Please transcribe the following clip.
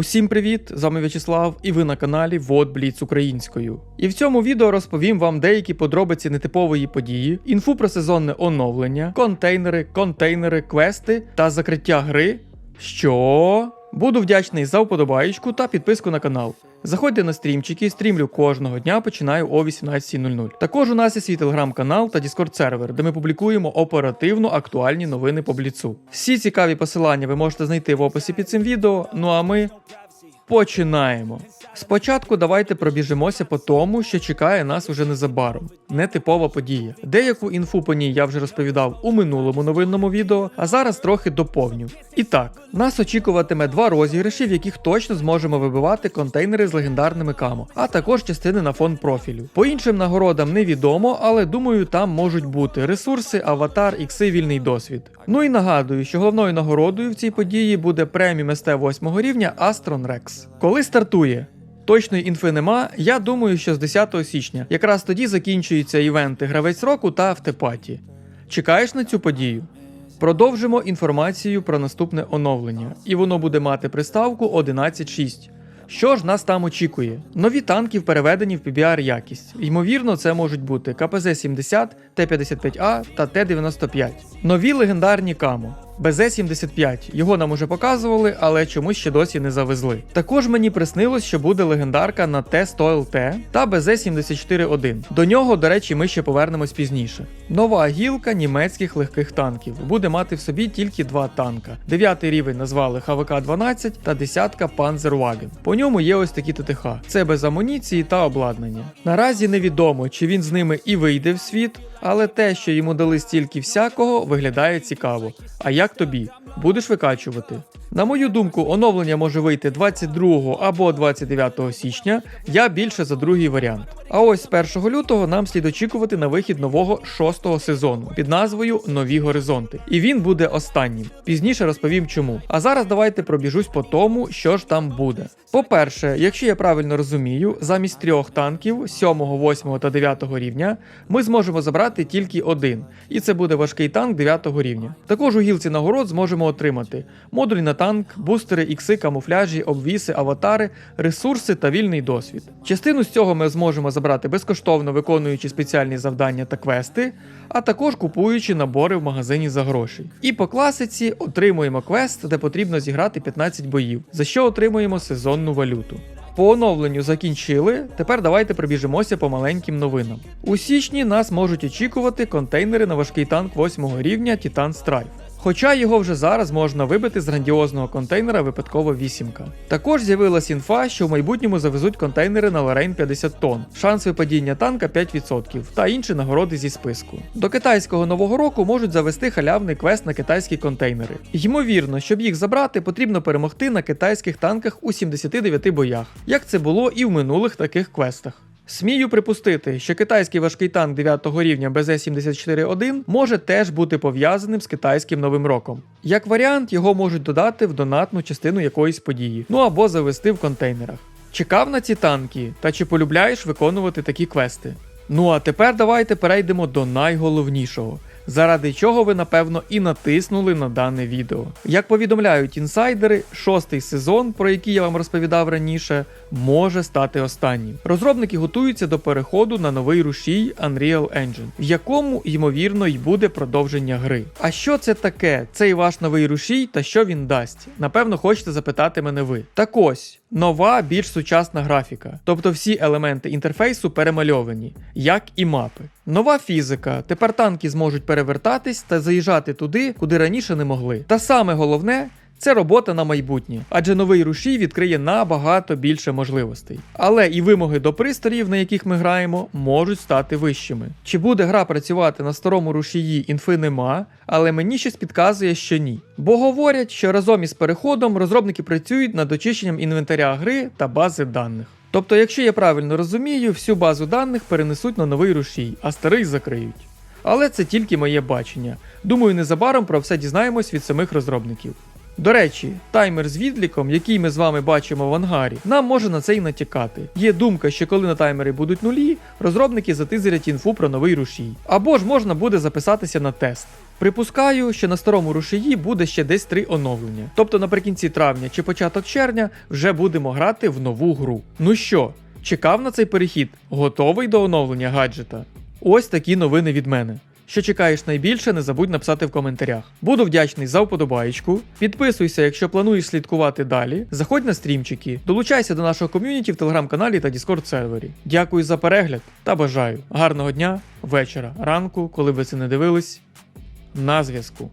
Усім привіт! З вами В'ячеслав і ви на каналі Вод Бліц Українською. І в цьому відео розповім вам деякі подробиці нетипової події, інфу про сезонне оновлення, контейнери, контейнери, квести та закриття гри. Що? Буду вдячний за вподобаєчку та підписку на канал. Заходьте на стрімчики, стрімлю кожного дня, починаю о 18.00. Також у нас є свій телеграм-канал та дискорд сервер, де ми публікуємо оперативно актуальні новини по бліцу. Всі цікаві посилання ви можете знайти в описі під цим відео. Ну а ми починаємо. Спочатку давайте пробіжимося по тому, що чекає нас уже незабаром. Нетипова подія. Деяку інфу по ній я вже розповідав у минулому новинному відео, а зараз трохи доповню. І так, нас очікуватиме два розіграші, в яких точно зможемо вибивати контейнери з легендарними камо, а також частини на фон профілю. По іншим нагородам невідомо, але думаю, там можуть бути ресурси, аватар, ікси, вільний досвід. Ну і нагадую, що головною нагородою в цій події буде преміум СТ 8 рівня Astron Rex. Коли стартує? Точної інфи нема. Я думаю, що з 10 січня. Якраз тоді закінчуються івенти Гравець року та автопаті. Чекаєш на цю подію? Продовжимо інформацію про наступне оновлення, і воно буде мати приставку 11.6. Що ж нас там очікує? Нові танки переведені в PBR якість. Ймовірно, це можуть бути КПЗ-70, Т-55А та Т-95. Нові легендарні камо. БЗ-75. Його нам уже показували, але чомусь ще досі не завезли. Також мені приснилось, що буде легендарка на Т-100ЛТ та БЗ-74-1. До нього, до речі, ми ще повернемось пізніше. Нова гілка німецьких легких танків буде мати в собі тільки два танка. Дев'ятий рівень назвали ХВК-12 та десятка Panzerwagen. По ньому є ось такі ТТХ. Це без амуніції та обладнання. Наразі невідомо, чи він з ними і вийде в світ. Але те, що йому дали стільки всякого, виглядає цікаво. А як тобі? Будеш викачувати? На мою думку, оновлення може вийти 22 або 29 січня. Я більше за другий варіант. А ось з 1 лютого нам слід очікувати на вихід нового шостого сезону під назвою Нові горизонти. І він буде останнім. Пізніше розповім чому. А зараз давайте пробіжусь по тому, що ж там буде. По-перше, якщо я правильно розумію, замість трьох танків 7, 8 та 9 рівня ми зможемо забрати тільки один, і це буде важкий танк 9 рівня. Також у гілці нагород зможемо отримати модуль на танк, бустери, ікси, камуфляжі, обвіси, аватари, ресурси та вільний досвід. Частину з цього ми зможемо забрати безкоштовно виконуючи спеціальні завдання та квести, а також купуючи набори в магазині за гроші. І по класиці отримуємо квест, де потрібно зіграти 15 боїв, за що отримуємо сезонну валюту. По оновленню закінчили. Тепер давайте пробіжимося по маленьким новинам. У січні нас можуть очікувати контейнери на важкий танк 8 рівня Titan Strife. Хоча його вже зараз можна вибити з грандіозного контейнера випадково вісімка. Також з'явилась інфа, що в майбутньому завезуть контейнери на Лорейн 50 тонн, шанс випадіння танка 5% та інші нагороди зі списку. До китайського нового року можуть завести халявний квест на китайські контейнери. Ймовірно, щоб їх забрати, потрібно перемогти на китайських танках у 79 боях, як це було і в минулих таких квестах. Смію припустити, що китайський важкий танк 9 рівня БЗ-74-1 може теж бути пов'язаним з китайським новим роком. Як варіант, його можуть додати в донатну частину якоїсь події, ну або завести в контейнерах. Чекав на ці танки, та чи полюбляєш виконувати такі квести? Ну а тепер давайте перейдемо до найголовнішого. Заради чого ви напевно і натиснули на дане відео. Як повідомляють інсайдери, шостий сезон, про який я вам розповідав раніше, може стати останнім. Розробники готуються до переходу на новий рушій Unreal Engine, в якому, ймовірно, й буде продовження гри. А що це таке? Цей ваш новий рушій та що він дасть? Напевно, хочете запитати мене ви. Так ось. Нова, більш сучасна графіка, тобто всі елементи інтерфейсу перемальовані, як і мапи. Нова фізика. Тепер танки зможуть перевертатись та заїжджати туди, куди раніше не могли. Та саме головне. Це робота на майбутнє, адже новий рушій відкриє набагато більше можливостей. Але і вимоги до пристроїв, на яких ми граємо, можуть стати вищими. Чи буде гра працювати на старому рушії, інфи нема, але мені щось підказує, що ні. Бо говорять, що разом із переходом розробники працюють над очищенням інвентаря гри та бази даних. Тобто, якщо я правильно розумію, всю базу даних перенесуть на новий рушій, а старий закриють. Але це тільки моє бачення. Думаю, незабаром про все дізнаємось від самих розробників. До речі, таймер з відліком, який ми з вами бачимо в ангарі, нам може на це й натякати. Є думка, що коли на таймері будуть нулі, розробники затизерять інфу про новий рушій. Або ж можна буде записатися на тест. Припускаю, що на старому рушії буде ще десь три оновлення. Тобто наприкінці травня чи початок червня вже будемо грати в нову гру. Ну що, чекав на цей перехід? Готовий до оновлення гаджета? Ось такі новини від мене. Що чекаєш найбільше, не забудь написати в коментарях. Буду вдячний за вподобаєчку. Підписуйся, якщо плануєш слідкувати далі. Заходь на стрімчики, долучайся до нашого ком'юніті в телеграм-каналі та дискорд сервері. Дякую за перегляд та бажаю гарного дня, вечора, ранку, коли ви це не дивились. На зв'язку.